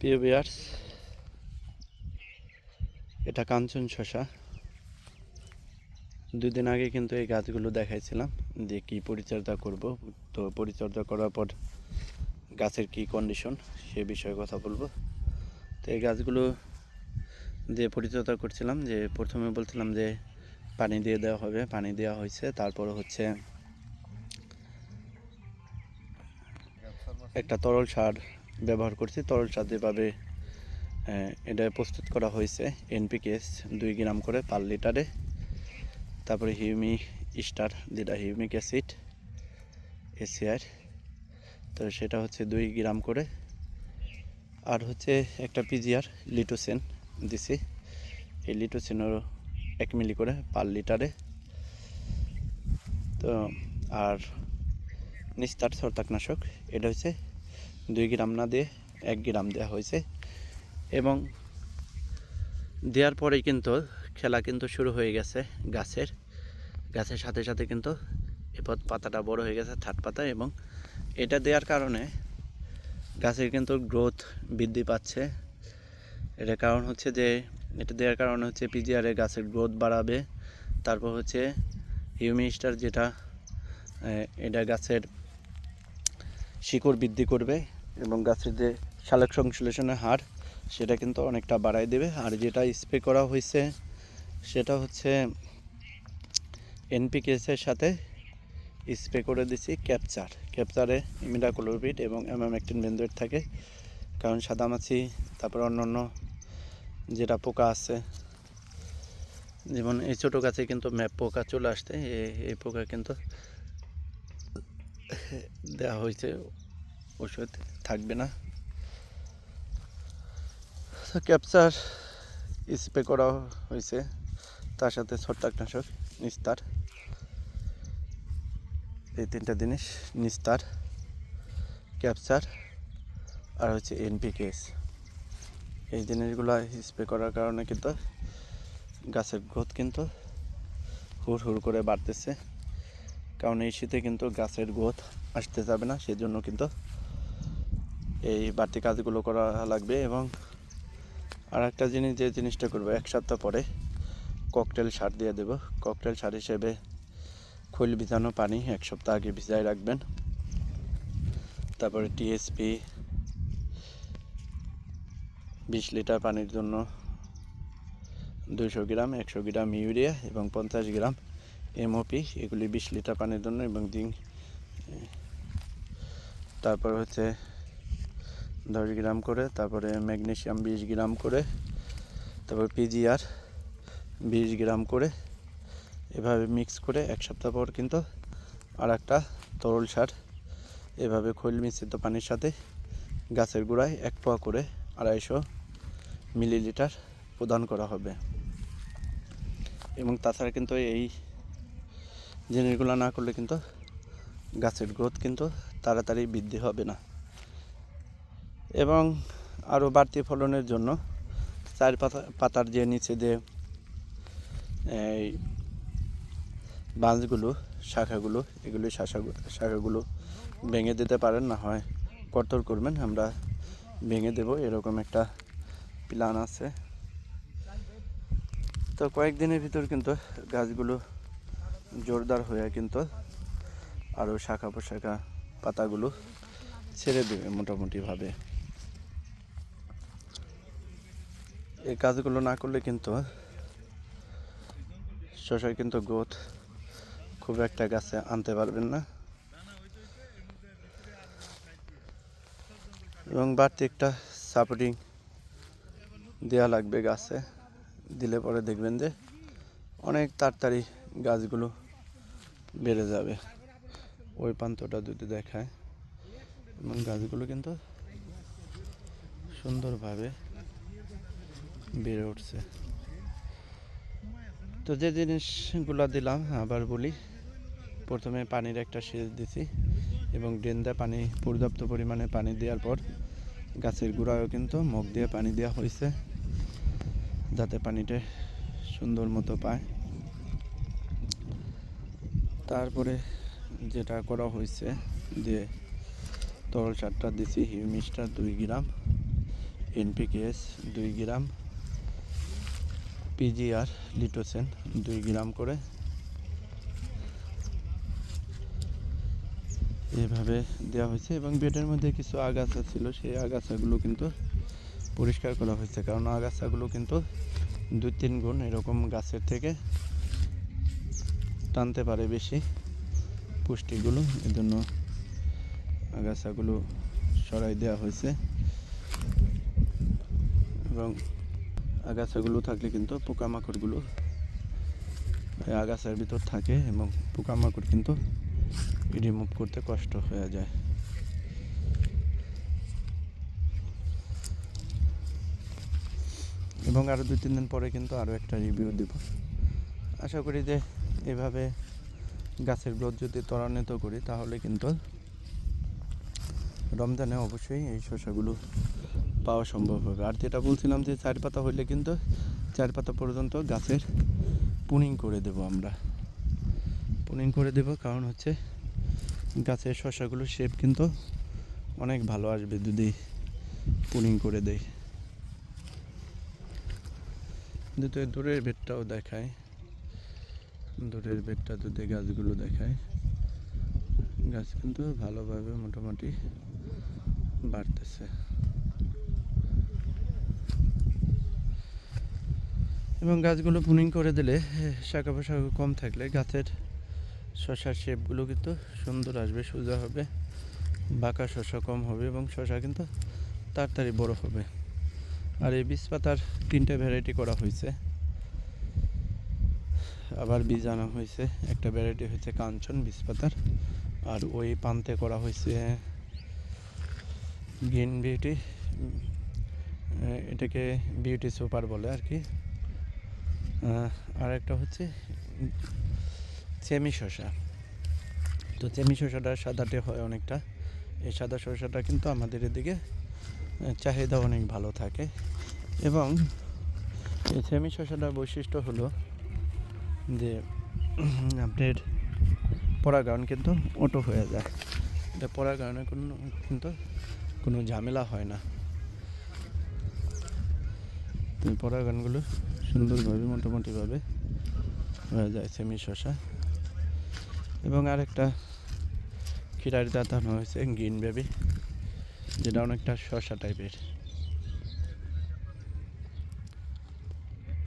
প্রিয় বিয়ার্স এটা কাঞ্চন শশা। দুদিন আগে কিন্তু এই গাছগুলো দেখাইছিলাম যে কী পরিচর্যা করব। তো পরিচর্যা করার পর গাছের কি কন্ডিশন সে বিষয়ে কথা বলব। তো এই গাছগুলো দিয়ে পরিচর্যা করছিলাম যে প্রথমে বলছিলাম যে পানি দিয়ে দেওয়া হবে। পানি দেওয়া হয়েছে, তারপর হচ্ছে একটা তরল সার ব্যবহার করছি। তরল সার যেভাবে এটা প্রস্তুত করা হয়েছে এনপিকেস দুই গ্রাম করে পার লিটারে। তারপরে হিউমি স্টার, যেটা হিউমিক অ্যাসিড, এসিআর। তো সেটা হচ্ছে দুই গ্রাম করে। আর হচ্ছে একটা পিজিআর লিটোসেন দিছি। এই লিটোসেনেরও এক মিলি করে পার লিটারে। তো, আর নিস্তার ছত্রাকনাশক, এটা হচ্ছে দুই গ্রাম না দিয়ে এক গ্রাম দেওয়া হয়েছে এবং দেওয়ার পরেই কিন্তু খেলা কিন্তু শুরু হয়ে গেছে গাছের। গাছের সাথে সাথে কিন্তু এরপর পাতাটা বড় হয়ে গেছে থার্ড পাতা এবং এটা দেওয়ার কারণে গাছের কিন্তু গ্রোথ বৃদ্ধি পাচ্ছে। এটার কারণ হচ্ছে যে, এটা দেওয়ার কারণে হচ্ছে পিজিআরে গাছের গ্রোথ বাড়াবে। তারপর হচ্ছে হিউমিস্টার যেটা এটা গাছের শিকড় বৃদ্ধি করবে। এবং গাছের যে সালোক সংশ্লেষণের হার, সেটা কিন্তু অনেকটা বাড়ায় দেবে। আর যেটা স্প্রে করা হয়েছে, সেটা হচ্ছে এনপিকেসের সাথে স্প্রে করে দিছি ক্যাপচার। ক্যাপচারে ইমিডাক্লোরবিড এবং অ্যামামেকটিন বেন্দয়েড থাকে, কারণ সাদামাছি তারপর অন্য অন্য যেটা পোকা আছে, যেমন এই ছোটো গাছে কিন্তু ম্যাপ পোকা চলে আসতে এই পোকা কিন্তু দেওয়া হয়েছে ওষুধ থাকবে না। তো ক্যাপচার স্প্রে করা হয়েছে। তার সাথে ছত্রাকনাশক নিস্তার। এই তিনটা জিনিস, নিস্তার ক্যাপচার আর হচ্ছে এনপিকেস এই জিনিসগুলো স্প্রে করার কারণে কিন্তু গাছের গ্রোথ কিন্তু হুড় হুড় করে বাড়তেছে। কারণ এই শীতে কিন্তু গাছের গ্রোথ আসতে যাবে না, সেজন্য কিন্তু এই বাড়তি কাজগুলো করা লাগবে এবং আর একটা জিনিস যে জিনিসটা করব, এক সপ্তাহ পরে ককটেল সার দিয়ে দেবো। ককটেল সার হিসেবে খৈল ভিজানো পানি এক সপ্তাহ আগে ভিজায় রাখবেন। তারপরে টিএসপি বিশ লিটার পানির জন্য দুইশো গ্রাম, একশো গ্রাম ইউরিয়া এবং পঞ্চাশ গ্রাম এমওপি এগুলি বিশ লিটার পানির জন্য এবং জিঙ্ক তারপর হচ্ছে দশ গ্রাম করে, তারপরে ম্যাগনেশিয়াম বিশ গ্রাম করে, তারপর পিজিআর বিশ গ্রাম করে, এভাবে মিক্স করে এক সপ্তাহ পর কিন্তু আর একটা তরল সার এভাবে খৈল মিশ্রিত পানির সাথে গাছের গোড়ায় এক পোয়া করে আড়াইশো মিলিলিটার প্রদান করা হবে। এবং তাছাড়া কিন্তু এই জিনিসগুলো না করলে কিন্তু গাছের গ্রোথ কিন্তু তাড়াতাড়ি বৃদ্ধি হবে না। এবং আরও বাড়তি ফলনের জন্য চার পাতা, পাতার যে নিচে যে, এই বাঁশগুলো, শাখাগুলো, এগুলি শাখা, শাখাগুলো ভেঙে দিতে পারেন, না হয় কর্তর করবেন, আমরা ভেঙে দেব, এরকম একটা প্ল্যান আছে। তো কয়েকদিনের ভিতর কিন্তু গাছগুলো জোরদার হয়ে কিন্তু আরও শাখা পোশাখা পাতাগুলো ছেড়ে দেবে মোটামুটিভাবে। এই কাজগুলো না করলে কিন্তু শশার কিন্তু গোথ খুব একটা গাছে আনতে পারবেন না। এবং বাড়তি একটা সাপোর্টিং দেওয়া লাগবে গাছে। দিলে পরে দেখবেন যে অনেক তাড়াতাড়ি গাছগুলো বেড়ে যাবে। ওই প্রান্তটা যদি দেখায়, এবং গাছগুলো কিন্তু সুন্দরভাবে বেড়ে উঠছে। তো যে জিনিসগুলো দিলাম, আবার বলি, প্রথমে পানির একটা সেচ দিছি এবং ড্রেনদা পানি, পর্যাপ্ত পরিমাণে পানি দেওয়ার পর গাছের গোড়ায়ও কিন্তু মুখ দিয়ে পানি দেওয়া হয়েছে, যাতে পানিটা সুন্দর মতো পায়। তারপরে যেটা করা হয়েছে যে তরল সারটা দিছি হিউমিসটা দুই গ্রাম, এনপিকেএস দুই গ্রাম পিজিআর লিটোসেন দুই গ্রাম করে। এভাবে দেওয়া হয়েছে এবং বেডের মধ্যে কিছু আগাছা ছিল, সেই আগাছাগুলো কিন্তু পরিষ্কার করা হয়েছে। কারণ আগাছাগুলো কিন্তু দুই তিন গুণ এরকম গাছের থেকে টানতে পারে বেশি পুষ্টিগুলো। এজন্য আগাছাগুলো সরাই দেওয়া হয়েছে। এবং আগাছাগুলো থাকলে কিন্তু পোকামাকড়গুলো আগাছার ভিতর থাকে এবং পোকামাকড় কিন্তু রিমুভ করতে কষ্ট হয়ে যায়। এবং আরও দুই, তিন দিন পরে কিন্তু আরও একটা রিভিউ দেব। আশা করি যে এভাবে গাছের গ্রোথ যদি ত্বরান্বিত করি, তাহলে কিন্তু রমজানে অবশ্যই এই শসাগুলো পাওয়া সম্ভব হবে। আর যেটা বলছিলাম যে চার পাতা হইলে কিন্তু চার পাতা পর্যন্ত গাছের পুনিং করে দেব আমরা। পুনিং করে দেব কারণ হচ্ছে গাছের শসাগুলো শেপ কিন্তু অনেক ভালো আসবে যদি পুনিং করে দেয় দুটো দূরের বেডটাও দেখায় দূরের বেডটা যদি গাছগুলো দেখায় গাছ কিন্তু ভালোভাবে মোটামুটি বাড়তেছে। এবং গাছগুলো পুনিং করে দিলে শাখা পোশাক কম থাকলে গাছের শশার শেপগুলো কিন্তু সুন্দর আসবে, সোজা হবে, বাঁকা শশা কম হবে এবং শশা কিন্তু তাড়াতাড়ি বড় হবে। আর এই বীজ পাতার তিনটে ভ্যারাইটি করা হয়েছে। আবার বীজ আনা হয়েছে। একটা ভ্যারাইটি হয়েছে কাঞ্চন বীজ পাতার আর ওই পান্তে করা হয়েছে, গ্রিন বিউটি এটাকে বিউটি সুপার বলে আর কি। আর একটা হচ্ছে চেমি শসা। তো চেমি শসাটা সাদাটে হয় অনেকটা। এই সাদা শসাটা কিন্তু আমাদের এদিকে চাহিদা অনেক ভালো থাকে। এবং এই চেমি শসাটার বৈশিষ্ট্য হলো যে আপনার পরাগায়ন কিন্তু অটো হয়ে যায়। এটা পরাগায়নে কোনো, কিন্তু কোনো ঝামেলা হয় না। তো পরাগায়নগুলো সুন্দরভাবে, মোটামুটিভাবে হয়ে যায় সেমি শশা এবং আরেকটা ক্ষীরার দাঁতানো হয়েছে, গ্রিন বেবি, যেটা অনেকটা শশা টাইপের